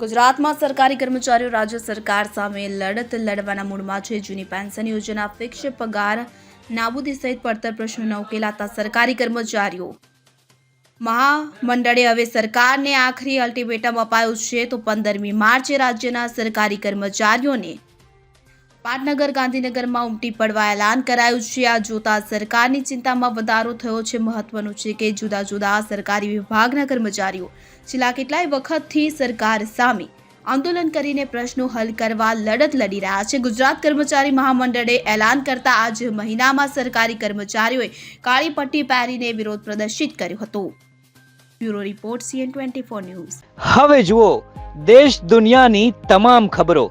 ગુજરાતમાં સરકારી કર્મચારીઓ રાજ્ય સરકાર સામે લડત લડવાના મૂડમાં છે. જૂની પેન્શન યોજના ફિક્સ પગાર, નાબૂદી સહિત પડતર પ્રશ્નોના ઉકેલાતા સરકારી કર્મચારીઓ. મહામંડળે હવે સરકારને આખરી અલ્ટિમેટમ અપાયું છે. તો પંદરમી માર્ચે રાજ્યના સરકારી કર્મચારીઓને પાટનગર ગાંધીનગરમાં ઉમટી પડવા એલાન કરાયું છે. આ જોતા સરકારની ચિંતામાં વધારો થયો છે. મહત્વનું છે કે જુદા જુદા સરકારી વિભાગના કર્મચારીઓ છેલ્લા કેટલાય વખતથી સરકાર સામે આંદોલન કરીને પ્રશ્નો હલ કરવા લડત લડી રહ્યા છે. ગુજરાત કર્મચારી મહામંડળે એલાન કરતા આજ મહિનામાં સરકારી કર્મચારીઓએ કાળી પટ્ટી પહેરીને વિરોધ પ્રદર્શિત કર્યો હતો. Bureau report, CN twenty news. હવે જુઓ, દેશ દુનિયાની તમામ ખબરો